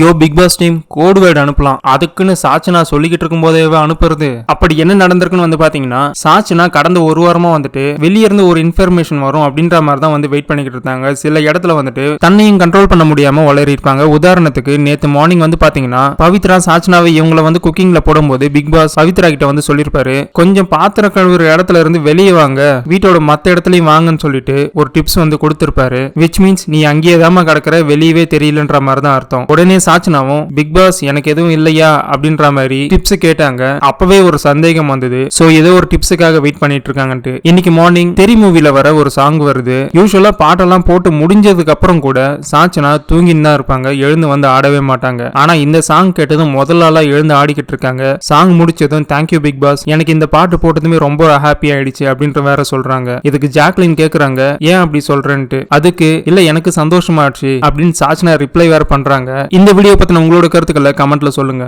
யோ big boss team code word அனுப்பலாம். அதுக்குன்னு சாச்சனா சொல்லிக்கிட்டு இருக்கும் போதே அனுப்புறது. அப்படி என்ன நடந்திருக்குன்னு வந்து பாத்தீங்கன்னா சாச்சனா கடந்த ஒரு வாரமா வந்துட்டு வெளியே இருந்து ஒரு இன்ஃபர்மேஷன் வரும் அப்படின்ற மாதிரி தான் வந்து வெயிட் பண்ணிக்கிட்டு இருந்தாங்க. சில இடத்துல வந்துட்டு தன்னையும் கண்ட்ரோல் பண்ண முடியாம வளரி இருப்பாங்க. உதாரணத்துக்கு நேத்து மார்னிங் வந்து பாத்தீங்கன்னா பவித்ரா சாச்சனாவை இவங்கள வந்து குக்கிங்ல போடும்போது பிக் பாஸ் பவித்ரா கிட்ட வந்து சொல்லியிருப்பாரு கொஞ்சம் பாத்திர கழுவுற இடத்துல இருந்து வெளியே வாங்க. வீட்டோட மத்த இடத்துலயும் வாங்கன்னு சொல்லிட்டு ஒரு டிப்ஸ் வந்து கொடுத்திருப்பாரு. விச் மீன்ஸ் நீ அங்கேயே தாமா கிடக்குற வெளியவே தெரியலன்ற மாதிரி தான் அர்த்தம். உடனே சாச்சனாவும் பிக் பாஸ் எனக்கு எதுவும் இல்லையா? அப்படின்ற மாதிரி டிப்ஸ் கேட்டாங்க. அப்பவே ஒரு சந்தேகம் வந்தது. சோ ஏதோ ஒரு டிப்ஸுக்காக வெயிட் பண்ணிட்டு இருக்காங்கன்ட்டு இன்னைக்கு மார்னிங் தெரி மூவில வர ஒரு சாங் வருது. யூஸ்வலா பாட்டெல்லாம் போட்டு முடிஞ்சதுக்கு அப்புறம் கூட சாச்சனா தூங்கின்னு தான் இருப்பாங்க. எழுந்து வந்து ஆடவே மாட்டாங்க. ஆனா இந்த சாங் கேட்டதும் முதல் ஆளா எழுந்து ஆடிக்கிட்டு இருக்காங்க சாங் முடிச்சதும் தேங்க்யூ பிக் பாஸ் எனக்கு இந்த பாட்டு போட்டதுமே ரொம்ப ஹாப்பி ஆயிடுச்சு அப்படின்ற வேற சொல்றாங்க. இதுக்கு ஜாக்லின் கேக்குறாங்க ஏன் அப்படி சொல்றேன்ட்டு? அதுக்கு இல்ல எனக்கு சந்தோஷமாச்சு அப்படின்னு சாச்சனா ரிப்ளை வேற பண்றாங்க. இந்த வீடியோ பற்றின உங்களோட கருத்துக்களை கமெண்ட்டில் சொல்லுங்க.